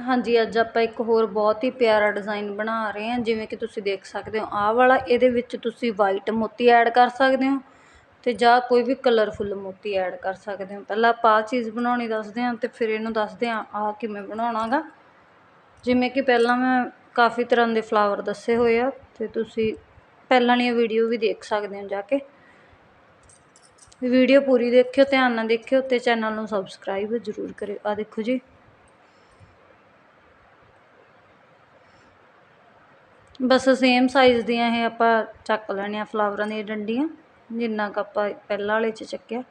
ਹਾਂਜੀ, ਅੱਜ ਆਪਾਂ ਇੱਕ ਹੋਰ ਬਹੁਤ ਹੀ ਪਿਆਰਾ ਡਿਜ਼ਾਈਨ ਬਣਾ ਰਹੇ ਹਾਂ, ਜਿਵੇਂ ਕਿ ਤੁਸੀਂ ਦੇਖ ਸਕਦੇ ਹੋ। ਆਹ ਵਾਲਾ, ਇਹਦੇ ਵਿੱਚ ਤੁਸੀਂ ਵਾਈਟ ਮੋਤੀ ਐਡ ਕਰ ਸਕਦੇ ਹੋ ਤੇ ਜਾਂ ਕੋਈ ਵੀ ਕਲਰਫੁੱਲ ਮੋਤੀ ਐਡ ਕਰ ਸਕਦੇ ਹੋ। ਪਹਿਲਾਂ ਆਪਾਂ ਆਹ ਚੀਜ਼ ਬਣਾਉਣੀ ਦੱਸਦੇ ਹਾਂ ਤੇ ਫਿਰ ਇਹਨੂੰ ਦੱਸਦੇ ਹਾਂ, ਆਹ ਕਿਵੇਂ ਬਣਾਉਣਾਗਾ। ਜਿਵੇਂ ਕਿ ਪਹਿਲਾਂ ਮੈਂ ਕਾਫੀ ਤਰ੍ਹਾਂ ਦੇ ਫਲਾਵਰ ਦੱਸੇ ਹੋਏ ਆ ਤੇ ਤੁਸੀਂ ਪਹਿਲਾਂ ਵਾਲੀ ਵੀਡੀਓ ਵੀ ਦੇਖ ਸਕਦੇ ਹੋ ਜਾ ਕੇ। ਵੀਡੀਓ ਪੂਰੀ ਦੇਖਿਓ, ਧਿਆਨ ਨਾਲ ਦੇਖਿਓ ਤੇ ਚੈਨਲ ਨੂੰ ਸਬਸਕ੍ਰਾਈਬ ਜ਼ਰੂਰ ਕਰਿਓ। ਆ ਦੇਖੋ ਜੀ। ਬਸ ਸੇਮ ਸਾਈਜ਼ ਦੀਆਂ ਇਹ ਆਪਾਂ ਚੱਕ ਲੈਣੀਆਂ ਫਲਾਵਰਾਂ ਦੀਆਂ ਡੰਡੀਆਂ, ਜਿੰਨਾ ਕੁ ਆਪਾਂ ਪਹਿਲਾਂ ਵਾਲੇ 'ਚ ਚੱਕਿਆ।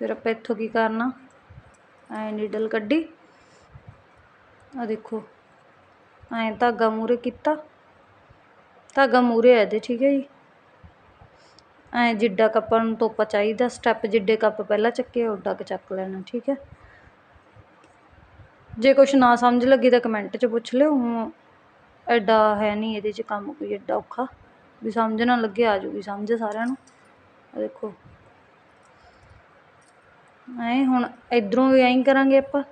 ਫਿਰ ਆਪਾਂ ਇੱਥੋਂ ਕੀ ਕਰਨਾ? ਐ ਨੀਡਲ ਕੱਢੀ। ਆ ਦੇਖੋ, ਐ ਧਾਗਾ ਮੂਰੇ ਕੀਤਾ। ਧਾਗਾ ਮੂਰੇ ਹੈ ਇਹਦੇ, ਠੀਕ ਹੈ ਜੀ। ਐ ਜਿੱਡਾ ਕੱਪਾਂ ਨੂੰ ਤੋਪਾ ਚਾਹੀਦਾ ਸਟੈਪ ਜਿੱਡੇ ਕੱਪ ਪਹਿਲਾਂ ਚੱਕੇ ਉੱਡਾ ਕੁ ਚੱਕ ਲੈਣਾ, ਠੀਕ ਹੈ। ਜੇ ਕੁਛ ਨਾ ਸਮਝ ਲੱਗੀ ਤਾਂ ਕਮੈਂਟ 'ਚ ਪੁੱਛ ਲਿਓ ਐਡਾ ਹੈ ਨਹੀਂ ਇਹਦੇ 'ਚ ਕੰਮ ਕੋਈ ਐਡਾ ਔਖਾ। ਵੀ ਸਮਝ ਨਾ ਲੱਗੇ, ਆ ਜੂਗੀ ਸਮਝ ਸਾਰਿਆਂ ਨੂੰ। ਆ ਦੇਖੋ। ਐ ਹੁਣ ਇਧਰੋਂ ਵੀ ਐਂ ਕਰਾਂਗੇ ਆਪਾਂ।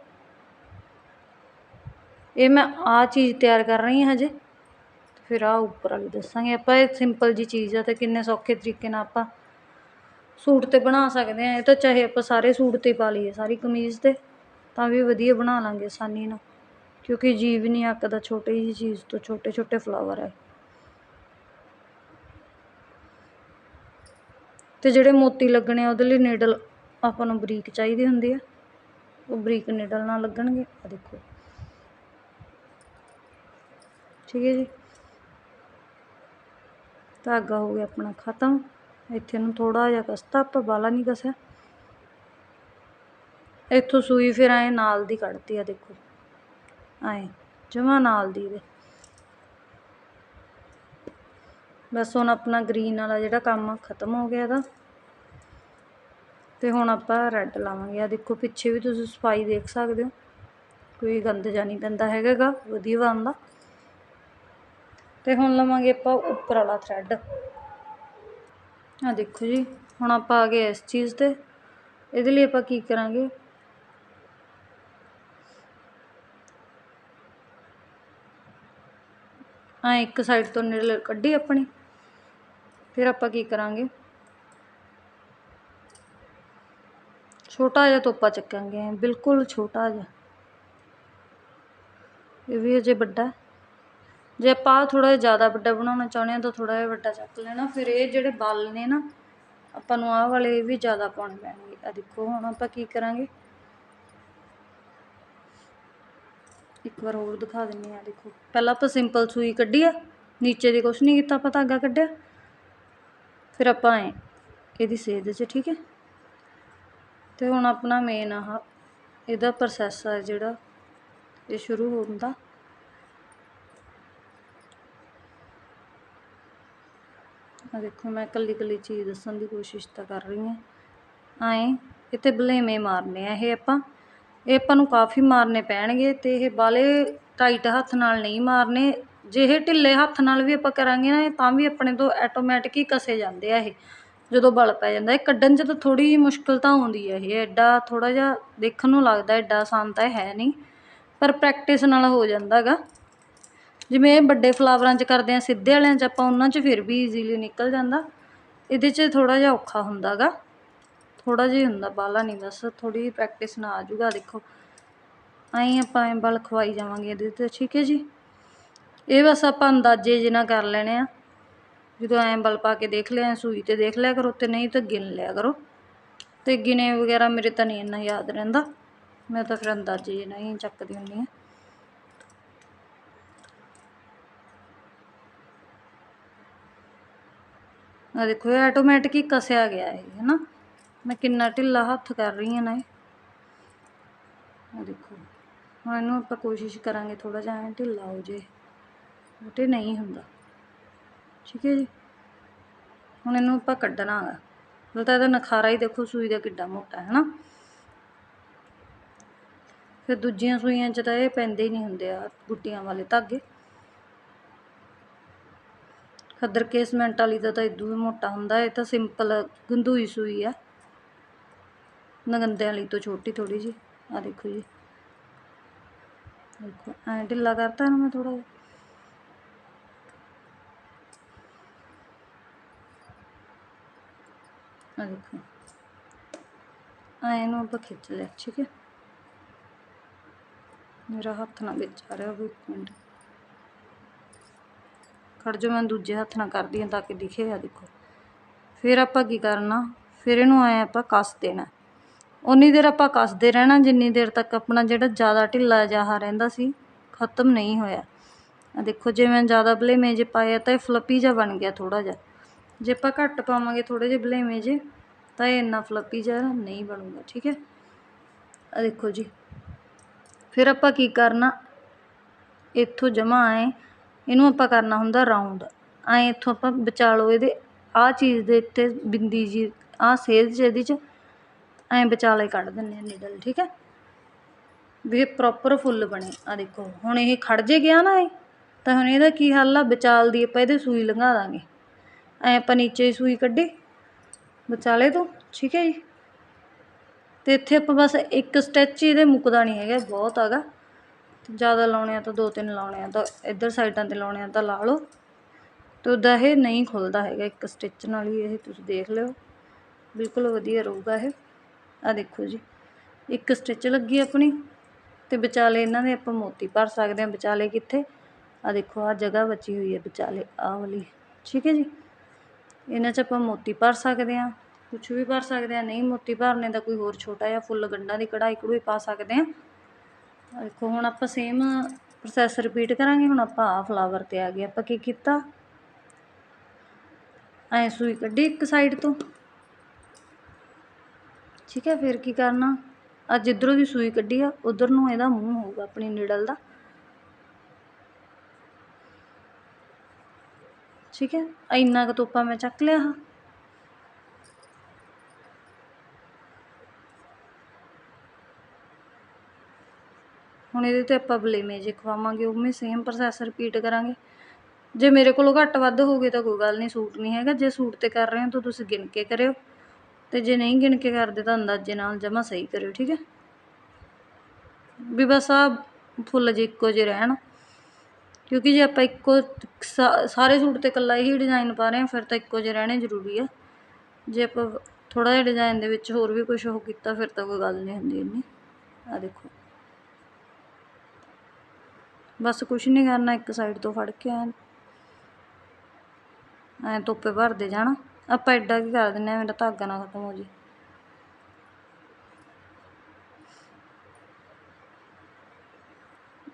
ਇਹ ਮੈਂ ਆ ਚੀਜ਼ ਤਿਆਰ ਕਰ ਰਹੀ ਹਾਂ ਹਜੇ। ਫਿਰ ਆ ਉੱਪਰ ਵਾਲੀ ਦੱਸਾਂਗੇ। ਆਪਾਂ ਇਹ ਸਿੰਪਲ ਜੀ ਚੀਜ਼ ਆ ਤੇ ਕਿੰਨੇ ਸੌਖੇ ਤਰੀਕੇ ਨਾਲ ਆਪਾਂ ਸੂਟ ਤੇ ਬਣਾ ਸਕਦੇ ਆ ਇਹ ਤਾਂ ਚਾਹੇ ਆਪਾਂ ਸਾਰੇ ਸੂਟ ਤੇ ਪਾ ਲਈਏ, ਸਾਰੀ ਕਮੀਜ਼ ਤੇ। ਤਾਂ ਵੀ ਵਧੀਆ ਬਣਾ ਲਾਂਗੇ ਆਸਾਨੀ ਨਾਲ। ਕਿਉਂਕਿ ਜੀਵ ਨਹੀਂ ਅੱਕਦਾ ਛੋਟੀ ਜਿਹੀ ਚੀਜ਼ ਤੋਂ ਛੋਟੇ ਛੋਟੇ ਫਲਾਵਰ ਹੈ ਤੇ ਜਿਹੜੇ ਮੋਤੀ ਲੱਗਣੇ ਉਹਦੇ ਲਈ ਨੀਡਲ ਆਪਾਂ ਨੂੰ ਬਰੀਕ ਚਾਹੀਦੀ ਹੁੰਦੀ ਹੈ ਉਹ ਬਰੀਕ ਨੀਡਲ ਨਾਲ ਲੱਗਣਗੇ ਆ ਦੇਖੋ। ਠੀਕ ਹੈ ਜੀ। ਧਾਗਾ ਹੋ ਗਿਆ ਆਪਣਾ ਖਤਮ। ਇੱਥੇ ਨੂੰ ਥੋੜਾ ਜਿਹਾ ਕਸਤਾ, ਆਪਾਂ ਬਾਲਾ ਨਹੀਂ ਕਸਿਆ। ਇੱਥੋਂ ਸੂਈ ਫਿਰ ਐ ਨਾਲ ਦੀ ਕੱਢਤੀ ਆ, ਦੇਖੋ। ਆਏ, ਜਮਾ ਨਾਲ ਦੀ ਦੇ। ਬਸ ਹੁਣ ਆਪਣਾ ਗ੍ਰੀਨ ਵਾਲਾ ਜਿਹੜਾ ਕੰਮ ਖਤਮ ਹੋ ਗਿਆ ਦਾ ਤੇ ਹੁਣ ਆਪਾਂ ਰੈੱਡ ਲਾਵਾਂਗੇ। ਆ ਦੇਖੋ, ਪਿੱਛੇ ਵੀ ਤੁਸੀਂ ਸਫ਼ਾਈ ਦੇਖ ਸਕਦੇ ਹੋ। ਕੋਈ ਗੰਦ ਜਾਂ ਨਹੀਂ ਪੈਂਦਾ ਹੈਗਾਗਾ, ਵਧੀਆ ਬਣਦਾ। ਤੇ ਹੁਣ ਲਵਾਂਗੇ ਆਪਾਂ ਉੱਪਰ ਵਾਲਾ ਥ੍ਰੈਡ ਆ ਦੇਖੋ ਜੀ, ਹੁਣ ਆਪਾਂ ਆ ਗਏ ਇਸ ਚੀਜ਼ ਤੇ। ਇਹਦੇ ਲਈ ਆਪਾਂ ਕੀ ਕਰਾਂਗੇ? ਹਾਂ, ਇੱਕ ਸਾਈਡ ਤੋਂ ਨਿਰਲ ਕੱਢੀ ਆਪਣੀ। ਫਿਰ ਆਪਾਂ ਕੀ ਕਰਾਂਗੇ? ਛੋਟਾ ਜਿਹਾ ਤੋਪਾ ਚੱਕਾਂਗੇ, ਬਿਲਕੁਲ ਛੋਟਾ ਜਿਹਾ। ਇਹ ਵੀ ਅਜੇ ਵੱਡਾ। ਜੇ ਆਪਾਂ ਥੋੜਾ ਜ਼ਿਆਦਾ ਵੱਡਾ ਬਣਾਉਣਾ ਚਾਹੁੰਦੇ ਹਾਂ ਤਾਂ ਥੋੜਾ ਜਿਹਾ ਵੱਡਾ ਚੱਕ ਲੈਣਾ। ਫਿਰ ਇਹ ਜਿਹੜੇ ਬਲ ਨੇ ਨਾ, ਆਪਾਂ ਨੂੰ ਆਹ ਵਾਲੇ ਇਹ ਵੀ ਜ਼ਿਆਦਾ ਪਾਉਣੇ ਪੈਣਗੇ। ਆ ਦੇਖੋ, ਹੁਣ ਆਪਾਂ ਕੀ ਕਰਾਂਗੇ? ਇੱਕ ਵਾਰ ਹੋਰ ਦਿਖਾ ਦਿੰਨੀ ਆ ਦੇਖੋ। ਪਹਿਲਾਂ ਆਪਾਂ ਸਿੰਪਲ ਸੂਈ ਕੱਢੀ ਆ, ਨੀਚੇ ਦੀ ਕੁਛ ਨਹੀਂ ਕੀਤਾ, ਆਪਾਂ ਧਾਗਾ ਕੱਢਿਆ। ਫਿਰ ਆਪਾਂ ਐ, ਇਹਦੀ ਸੇਧ 'ਚ, ਠੀਕ ਹੈ? ਤੇ ਹੁਣ ਆਪਣਾ ਮੇਨ ਆਹ, ਇਹਦਾ ਪ੍ਰੋਸੈਸ ਆ ਜਿਹੜਾ, ਇਹ ਸ਼ੁਰੂ ਹੁੰਦਾ ਆ ਦੇਖੋ, ਮੈਂ ਕੱਲੀ ਕੱਲੀ ਚੀਜ਼ ਦੱਸਣ ਦੀ ਕੋਸ਼ਿਸ਼ ਤਾਂ ਕਰ ਰਹੀ ਹਾਂ। ਆਏ ਇੱਥੇ ਬਲੇਮੇ ਮਾਰਨੇ ਆ ਇਹ ਆਪਾਂ। ਇਹ ਆਪਾਂ ਨੂੰ ਕਾਫੀ ਮਾਰਨੇ ਪੈਣਗੇ ਅਤੇ ਇਹ ਬਾਲੇ ਟਾਈਟ ਹੱਥ ਨਾਲ ਨਹੀਂ ਮਾਰਨੇ। ਜੇ ਇਹ ਢਿੱਲੇ ਹੱਥ ਨਾਲ ਵੀ ਆਪਾਂ ਕਰਾਂਗੇ ਨਾ ਤਾਂ ਵੀ ਆਪਣੇ ਤੋਂ ਐਟੋਮੈਟਿਕ ਹੀ ਕਸੇ ਜਾਂਦੇ ਆ ਇਹ, ਜਦੋਂ ਬਲ ਪੈ ਜਾਂਦਾ। ਇਹ ਕੱਢਣ 'ਚ ਤਾਂ ਥੋੜ੍ਹੀ ਜਿਹੀ ਮੁਸ਼ਕਿਲ ਤਾਂ ਆਉਂਦੀ ਹੈ ਇਹ, ਐਡਾ ਥੋੜ੍ਹਾ ਜਿਹਾ ਦੇਖਣ ਨੂੰ ਲੱਗਦਾ ਐਡਾ ਆਸਾਨ ਤਾਂ ਹੈ ਨਹੀਂ, ਪਰ ਪ੍ਰੈਕਟਿਸ ਨਾਲ ਹੋ ਜਾਂਦਾ ਹੈਗਾ ਜਿਵੇਂ ਇਹ ਵੱਡੇ ਫਲਾਵਰਾਂ 'ਚ ਕਰਦੇ ਆ, ਸਿੱਧੇ ਵਾਲਿਆਂ 'ਚ ਆਪਾਂ ਉਹਨਾਂ 'ਚ ਫਿਰ ਵੀ ਈਜ਼ੀਲੀ ਨਿਕਲ ਜਾਂਦਾ। ਇਹਦੇ 'ਚ ਥੋੜ੍ਹਾ ਜਿਹਾ ਔਖਾ ਹੁੰਦਾ ਹੁੰਦਾਗਾ ਥੋੜ੍ਹਾ ਜਿਹਾ ਹੁੰਦਾ, ਬਾਹਲਾ ਨਹੀਂ, ਬਸ ਥੋੜ੍ਹੀ ਜਿਹੀ ਪ੍ਰੈਕਟਿਸ ਨਾਲ ਆ ਜੂਗਾ ਦੇਖੋ। ਐਂ ਆਪਾਂ ਐਂ ਬਲ ਖਵਾਈ ਜਾਵਾਂਗੇ ਇਹਦੇ ਤੇ, ਠੀਕ ਹੈ ਜੀ? ਇਹ ਬਸ ਆਪਾਂ ਅੰਦਾਜ਼ੇ ਜਿਹਾ ਕਰ ਲੈਣੇ ਆ। ਜਦੋਂ ਐਂ ਬਲ ਪਾ ਕੇ ਦੇਖ ਲਿਆ ਸੂਈ ਤੇ ਦੇਖ ਲਿਆ ਕਰੋ ਤੇ ਨਹੀਂ ਤਾਂ ਗਿਣ ਲਿਆ ਕਰੋ। ਤੇ ਗਿਣੇ ਵਗੈਰਾ ਮੇਰੇ ਤਾਂ ਨਹੀਂ ਇੰਨਾ ਯਾਦ ਰਹਿੰਦਾ। ਮੈਂ ਤਾਂ ਫਿਰ ਅੰਦਾਜ਼ੇ ਜਿਹਾ ਹੀ ਚੱਕਦੀ ਹੁੰਦੀ ਆ ਆ ਦੇਖੋ, ਇਹ ਆਟੋਮੈਟਿਕ ਹੀ ਕਸਿਆ ਗਿਆ ਹੈ ਹੈਨਾ? ਮੈਂ ਕਿੰਨਾ ਢਿੱਲਾ ਹੱਥ ਕਰ ਰਹੀ ਹਾਂ ਨਾ ਇਹ। ਆ ਦੇਖੋ। ਹੁਣ ਇਹਨੂੰ ਆਪਾਂ ਕੋਸ਼ਿਸ਼ ਕਰਾਂਗੇ ਥੋੜਾ ਜਿਹਾ ਐ ਢਿੱਲਾ ਹੋ ਜੇ। ਬਟੇ ਨਹੀਂ ਹੁੰਦਾ। ਠੀਕ ਹੈ ਜੀ? ਹੁਣ ਇਹਨੂੰ ਆਪਾਂ ਕੱਢਣਾ ਹੈ ਮਤਲਬ ਤਾਂ ਇਹਦਾ ਨਖਾਰਾ ਹੀ ਦੇਖੋ, ਸੂਈ ਦਾ ਕਿੱਡਾ ਮੋਟਾ ਹੈ ਨਾ ਫਿਰ ਦੂਜੀਆਂ ਸੂਈਆਂ 'ਚ ਤਾਂ ਇਹ ਪੈਂਦੇ ਹੀ ਨਹੀਂ ਹੁੰਦੇ ਆ ਗੁੱਟੀਆਂ ਵਾਲੇ ਧਾਗੇ। ਖੱਦਰ ਕੇਸਮੈਂਟ ਵਾਲੀ ਦਾ ਤਾਂ ਇਦੋਂ ਵੀ ਮੋਟਾ ਹੁੰਦਾ। ਇਹ ਤਾਂ ਸਿੰਪਲ ਗੰਦੂਈ ਸੂਈ ਆ। ਨਗੰਦਿਆਂ ਲਈ ਤੋਂ ਛੋਟੀ ਥੋੜੀ ਜੀ ਆ ਦੇਖੋ ਜੀ। ਦੇਖੋ, ਐਂ ਢਿੱਲਾ ਕਰਤਾ ਇਹਨੂੰ ਮੈਂ ਥੋੜਾ ਜਿਹਾ। ਆ ਦੇਖੋ। ਐਂ ਇਹਨੂੰ ਆਪਾਂ ਖਿੱਚ ਲਿਆ, ਠੀਕ ਹੈ। ਮੇਰਾ ਹੱਥ ਨਾ ਵਿੱਚ ਆ ਰਿਹਾ ਵੀ ਇੱਕ ਮਿੰਟ। ਖੜ ਜੋ ਮੈਂ ਦੂਜੇ ਹੱਥ ਨਾਲ ਕਰਦੀ ਹਾਂ ਤਾਂ ਕਿ ਦਿਖੇ ਆ ਦੇਖੋ। ਫਿਰ ਆਪਾਂ ਕੀ ਕਰਨਾ? ਫਿਰ ਇਹਨੂੰ ਐਂ ਆਪਾਂ ਕੱਸ ਦੇਣਾ। ਉਨੀ ਦੇਰ ਆਪਾਂ ਕੱਸਦੇ ਰਹਿਣਾ, ਜਿੰਨੀ ਦੇਰ ਤੱਕ ਆਪਣਾ ਜਿਹੜਾ ਜ਼ਿਆਦਾ ਢਿੱਲਾ ਜਿਹਾ ਰਹਿੰਦਾ ਸੀ, ਖਤਮ ਨਹੀਂ ਹੋਇਆ। ਆ ਦੇਖੋ, ਜੇ ਮੈਂ ਜ਼ਿਆਦਾ ਭਲੇਵੇਂ ਜੇ ਪਾਇਆ ਤਾਂ ਇਹ ਫਲੱਪੀ ਜਿਹਾ ਬਣ ਗਿਆ ਥੋੜ੍ਹਾ ਜਿਹਾ। ਜੇ ਆਪਾਂ ਘੱਟ ਪਾਵਾਂਗੇ ਥੋੜ੍ਹੇ ਜਿਹੇ ਭਲੇਵੇਂ ਜੇ, ਤਾਂ ਇਹ ਇੰਨਾ ਫਲੱਪੀ ਜਿਹਾ ਨਹੀਂ ਬਣੂਗਾ, ਠੀਕ ਹੈ? ਆ ਦੇਖੋ ਜੀ। ਫਿਰ ਆਪਾਂ ਕੀ ਕਰਨਾ? ਇੱਥੋਂ ਜਮਾ ਆਏ ਇਹਨੂੰ ਆਪਾਂ ਕਰਨਾ ਹੁੰਦਾ ਰਾਉਂਡ ਆਏ ਇੱਥੋਂ ਆਪਾਂ ਵਿਚਾਲੋ ਇਹਦੇ, ਆਹ ਚੀਜ਼ ਦੇ ਉੱਤੇ ਬਿੰਦੀ ਜੀ, ਆਹ ਸੇਧ ਚ ਇਹਦੀ ਚ ਐਂ ਵਿਚਾਲੇ ਕੱਢ ਦਿੰਨੇ ਆ ਨੀਡਲ ਠੀਕ ਹੈ? ਵੀ ਇਹ ਪ੍ਰੋਪਰ ਫੁੱਲ ਬਣੇ। ਆ ਦੇਖੋ, ਹੁਣ ਇਹ ਖੜ ਜੇ ਗਿਆ ਨਾ ਇਹ, ਤਾਂ ਹੁਣ ਇਹਦਾ ਕੀ ਹੱਲ ਆ? ਵਿਚਾਲ ਦੀ ਆਪਾਂ ਇਹਦੇ ਸੂਈ ਲੰਘਾ ਦਾਂਗੇ। ਐਂ ਆਪਾਂ ਨੀਚੇ ਹੀ ਸੂਈ ਕੱਢੀ, ਵਿਚਾਲੇ ਤੋਂ, ਠੀਕ ਹੈ ਜੀ? ਤੇ ਇੱਥੇ ਆਪਾਂ ਬਸ ਇੱਕ ਸਟਿਚ ਇਹਦੇ ਮੁੱਕਦਾ ਨਹੀਂ ਹੈਗਾ, ਬਹੁਤ ਹੈਗਾ। ਜ਼ਿਆਦਾ ਲਾਉਣੇ ਆ ਤਾਂ ਦੋ ਤਿੰਨ ਲਾਉਣੇ ਆ, ਤਾਂ ਇੱਧਰ ਸਾਈਡਾਂ ਤੇ ਲਾਉਣੇ ਆ ਤਾਂ ਲਾ ਲਓ। ਤੇ ਉੱਦਾਂ ਇਹ ਨਹੀਂ ਖੁੱਲਦਾ ਹੈਗਾ, ਇੱਕ ਸਟਿਚ ਨਾਲ ਹੀ ਇਹ ਤੁਸੀਂ ਦੇਖ ਲਿਓ। ਬਿਲਕੁਲ ਵਧੀਆ ਰਹੂਗਾ ਇਹ। ਆ ਦੇਖੋ ਜੀ। ਇੱਕ ਸਟਿਚ ਲੱਗੀ ਆਪਣੀ ਤੇ ਵਿਚਾਲੇ ਇਹਨਾਂ ਦੇ ਆਪਾਂ ਮੋਤੀ ਭਰ ਸਕਦੇ ਹਾਂ। ਵਿਚਾਲੇ ਕਿੱਥੇ? ਆ ਦੇਖੋ ਆ ਜਗ੍ਹਾ ਬਚੀ ਹੋਈ ਹੈ ਵਿਚਾਲੇ, ਆਹ ਵਾਲੀ। ਠੀਕ ਹੈ ਜੀ? ਇਹਨਾਂ 'ਚ ਆਪਾਂ ਮੋਤੀ ਭਰ ਸਕਦੇ ਹਾਂ। ਕੁਝ ਵੀ ਭਰ ਸਕਦੇ ਹਾਂ। ਨਹੀਂ ਮੋਤੀ ਭਰਨੇ ਦਾ ਕੋਈ ਹੋਰ ਛੋਟਾ ਜਿਹਾ ਫੁੱਲ ਗੰਢਾਂ ਦੀ ਕਢਾਈ ਕਢੂਈ ਪਾ ਸਕਦੇ ਹਾਂ। ਦੇਖੋ, ਹੁਣ ਆਪਾਂ ਸੇਮ ਪ੍ਰੋਸੈਸ ਰਿਪੀਟ ਕਰਾਂਗੇ। ਹੁਣ ਆਪਾਂ ਆ ਫਲਾਵਰ ਤੇ ਆ ਗਏ। ਆਪਾਂ ਕੀ ਕੀਤਾ? ਐ ਸੂਈ ਕੱਢੀ ਇੱਕ ਸਾਈਡ ਤੋਂ। ਠੀਕ ਹੈ, ਫਿਰ ਕੀ ਕਰਨਾ? ਆ ਜਿੱਧਰੋਂ ਦੀ ਸੂਈ ਕੱਢੀ ਆ, ਉਧਰ ਨੂੰ ਇਹਦਾ ਮੂੰਹ ਹੋਊਗਾ, ਆਪਣੀ ਨਿਡਲ ਦਾ। ਠੀਕ ਹੈ ਇੰਨਾ ਕੁ ਤੋਪਾ ਮੈਂ ਚੱਕ ਲਿਆ ਹਾਂ ਹੁਣ ਇਹਦੇ ਤੇ ਆਪਾਂ ਬਲੇਮੇ ਜੇ ਖਵਾਵਾਂਗੇ, ਉਵੇਂ ਸੇਮ ਪ੍ਰੋਸੈਸ ਰਿਪੀਟ ਕਰਾਂਗੇ। ਜੇ ਮੇਰੇ ਕੋਲੋਂ ਘੱਟ ਵੱਧ ਹੋ ਗਏ ਤਾਂ ਕੋਈ ਗੱਲ ਨਹੀਂ, ਸੂਟ ਨਹੀਂ ਹੈਗਾ। ਜੇ ਸੂਟ ਤੇ ਕਰ ਰਹੇ ਹੋ ਤਾਂ ਤੁਸੀਂ ਗਿਣ ਕੇ ਕਰਿਓ। ਅਤੇ ਜੇ ਨਹੀਂ ਗਿਣ ਕੇ ਕਰਦੇ ਤਾਂ ਅੰਦਾਜ਼ੇ ਨਾਲ ਜਮ੍ਹਾਂ ਸਹੀ ਕਰਿਓ, ਠੀਕ ਹੈ? ਵੀ ਬਸ ਆ ਫੁੱਲ ਜੇ ਇੱਕੋ ਜਿਹੇ ਰਹਿਣ। ਕਿਉਂਕਿ ਜੇ ਆਪਾਂ ਇੱਕੋ ਸਾ- ਸਾਰੇ ਸੂਟ ਤੇ ਇਕੱਲਾ ਇਹੀ ਡਿਜ਼ਾਈਨ ਪਾ ਰਹੇ ਹਾਂ, ਫਿਰ ਤਾਂ ਇੱਕੋ ਜਿਹੇ ਰਹਿਣੇ ਜ਼ਰੂਰੀ ਆ। ਜੇ ਆਪਾਂ ਥੋੜਾ ਜਿਹਾ ਡਿਜ਼ਾਈਨ ਦੇ ਵਿੱਚ ਹੋਰ ਵੀ ਕੁਝ ਉਹ ਕੀਤਾ, ਫਿਰ ਤਾਂ ਕੋਈ ਗੱਲ ਨਹੀਂ ਹੁੰਦੀ ਇੰਨੀ। ਆ ਦੇਖੋ। ਬਸ ਕੁਛ ਨਹੀਂ ਕਰਨਾ, ਇੱਕ ਸਾਈਡ ਤੋਂ ਫੜ ਕੇ ਐਂ ਐਂ ਤੋਪੇ ਭਰਦੇ ਜਾਣਾ। ਆਪਾਂ ਐਡਾ ਕੀ ਕਰ ਦਿੰਦੇ ਹਾਂ, ਮੇਰਾ ਧਾਗਾ ਨਾ ਖਤਮ ਹੋ ਜੇ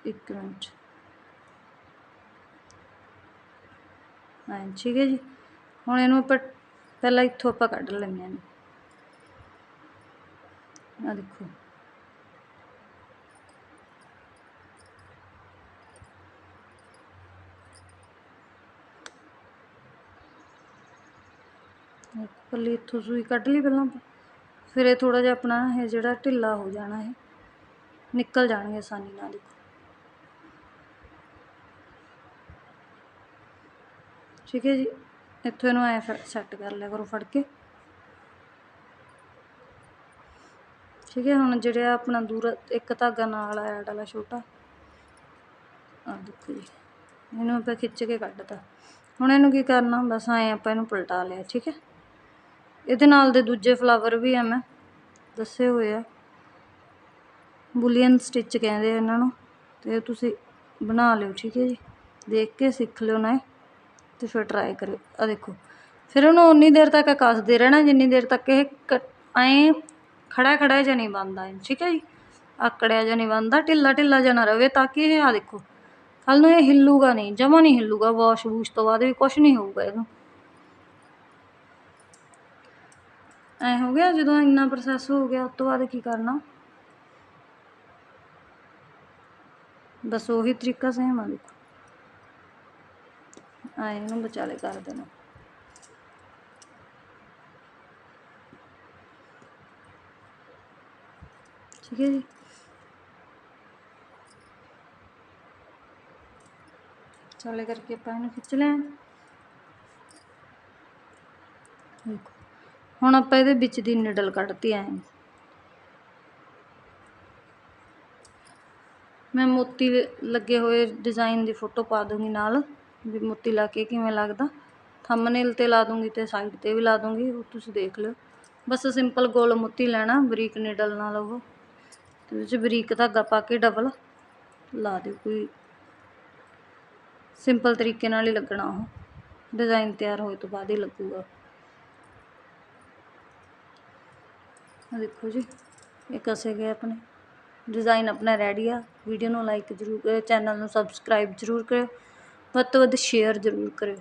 ਇੱਕ ਮਿੰਟ। ਹਾਂ, ਠੀਕ ਹੈ ਜੀ। ਹੁਣ ਇਹਨੂੰ ਆਪਾਂ ਪਹਿਲਾਂ ਇੱਥੋਂ ਆਪਾਂ ਕੱਢ ਲੈਂਦੇ ਹਾਂ। ਆ ਦੇਖੋ। ਇਕੱਲੀ ਇੱਥੋਂ ਸੂਈ ਕੱਢ ਲਈ ਪਹਿਲਾਂ ਆਪਾਂ ਫਿਰ ਇਹ ਥੋੜ੍ਹਾ ਜਿਹਾ ਆਪਣਾ ਇਹ ਜਿਹੜਾ ਢਿੱਲਾ ਹੋ ਜਾਣਾ ਇਹ, ਨਿਕਲ ਜਾਣਗੇ ਆਸਾਨੀ ਨਾਲ ਦੇਖੋ। ਠੀਕ ਹੈ ਜੀ, ਇੱਥੋਂ ਇਹਨੂੰ ਐ ਸੈੱਟ ਕਰ ਲਿਆ ਕਰੋ ਫੜ ਕੇ। ਠੀਕ ਹੈ, ਹੁਣ ਜਿਹੜਾ ਆਪਣਾ ਦੂਰ, ਇੱਕ ਧਾਗਾ ਨਾਲ ਆ ਐਡ ਵਾਲਾ ਛੋਟਾ ਆ ਦੇਖੋ ਜੀ, ਇਹਨੂੰ ਆਪਾਂ ਖਿੱਚ ਕੇ ਕੱਢਤਾ। ਹੁਣ ਇਹਨੂੰ ਕੀ ਕਰਨਾ, ਬਸ ਐ ਆਪਾਂ ਇਹਨੂੰ ਪਲਟਾ ਲਿਆ, ਠੀਕ ਹੈ। ਇਹਦੇ ਨਾਲ ਦੇ ਦੂਜੇ ਫਲਾਵਰ ਵੀ ਆ ਮੈਂ, ਦੱਸੇ ਹੋਏ ਆ। ਬੁਲੀਅਨ ਸਟਿਚ ਕਹਿੰਦੇ ਆ ਇਹਨਾਂ ਨੂੰ, ਤੇ ਤੁਸੀਂ ਬਣਾ ਲਿਓ, ਠੀਕ ਹੈ ਜੀ। ਦੇਖ ਕੇ ਸਿੱਖ ਲਿਓ ਨਾ ਇਹ, ਤੇ ਫਿਰ ਟਰਾਈ ਕਰਿਓ। ਆ ਦੇਖੋ, ਫਿਰ ਉਹਨੂੰ ਉਨੀ ਦੇਰ ਤੱਕ ਕੱਸਦੇ ਰਹਿਣਾ, ਜਿੰਨੀ ਦੇਰ ਤੱਕ ਇਹ ਐਂ ਖੜਾ ਖੜਾ ਜਿਹਾ ਨਹੀਂ ਬਣਦਾ, ਠੀਕ ਹੈ ਜੀ। ਆਕੜਿਆ ਜਿਹਾ ਨਹੀਂ ਬਣਦਾ ਢਿੱਲਾ ਢਿੱਲਾ ਜਿਹਾ ਨਾ ਰਵੇ, ਤਾਂ ਕਿ ਇਹ ਆ ਦੇਖੋ ਕੱਲ ਨੂੰ ਇਹ ਹਿੱਲੂਗਾ ਨਹੀਂ, ਜਮਾ ਨਹੀਂ ਹਿੱਲੂਗਾ ਵਾਸ਼ ਵੂਸ਼ ਤੋਂ ਬਾਅਦ ਵੀ ਕੁਝ ਨਹੀਂ ਹੋਊਗਾ ਇਹਨੂੰ। ਐ ਹੋ ਗਿਆ ਜਦੋਂ ਇੰਨਾ ਪ੍ਰੋਸੈਸ ਹੋ ਗਿਆ ਉਸ ਤੋਂ ਬਾਅਦ ਕੀ ਕਰਨਾ ਬਸ ਉਹੀ ਤਰੀਕਾ ਸੇਮ ਆ ਦੇਖੋ ਐ ਇਹਨੂੰ ਵਿਚਾਲੇ ਕਰ ਦੇਣਾ ਠੀਕ ਹੈ ਜੀ ਚਾਲੇ ਕਰਕੇ ਆਪਾਂ ਇਹਨੂੰ ਖਿੱਚ ਲਿਆ ਦੇਖੋ ਹੁਣ ਆਪਾਂ ਇਹਦੇ ਵਿੱਚ ਦੀ ਨਿਡਲ ਕੱਢਤੀ ਐ। ਮੈਂ ਮੋਤੀ ਲੱਗੇ ਹੋਏ ਡਿਜ਼ਾਈਨ ਦੀ ਫੋਟੋ ਪਾ ਦੂੰਗੀ ਨਾਲ, ਵੀ ਮੋਤੀ ਲਾ ਕੇ ਕਿਵੇਂ ਲੱਗਦਾ। ਥੰਬਨੇਲ ਤੇ ਲਾ ਦੂੰਗੀ ਤੇ ਸਾਈਡ ਤੇ ਵੀ ਲਾ ਦੂੰਗੀ, ਉਹ ਤੁਸੀਂ ਦੇਖ ਲਿਓ। ਬਸ ਸਿੰਪਲ ਗੋਲ ਮੋਤੀ ਲੈਣਾ, ਬਰੀਕ ਨੀਡਲ ਨਾਲ ਉਹ। ਤੇ ਉਹਦੇ 'ਚ ਬਰੀਕ ਧਾਗਾ ਪਾ ਕੇ ਡਬਲ ਲਾ ਦਿਓ ਕੋਈ। ਸਿੰਪਲ ਤਰੀਕੇ ਨਾਲ ਹੀ ਲੱਗਣਾ ਉਹ। ਡਿਜ਼ਾਈਨ ਤਿਆਰ ਹੋਏ ਤੋਂ ਬਾਅਦ ਹੀ ਲੱਗੂਗਾ। ਦੇਖੋ ਜੀ, ਇਹ ਕਸੇ ਗਏ ਆਪਣੇ। ਡਿਜ਼ਾਈਨ ਆਪਣਾ ਰੈਡੀ ਆ। ਵੀਡੀਓ ਨੂੰ ਲਾਈਕ ਜ਼ਰੂਰ ਕਰਿਓ ਚੈਨਲ ਨੂੰ ਸਬਸਕ੍ਰਾਈਬ ਜ਼ਰੂਰ ਕਰਿਓ। ਵੱਧ ਤੋਂ ਵੱਧ ਸ਼ੇਅਰ ਜ਼ਰੂਰ ਕਰਿਓ।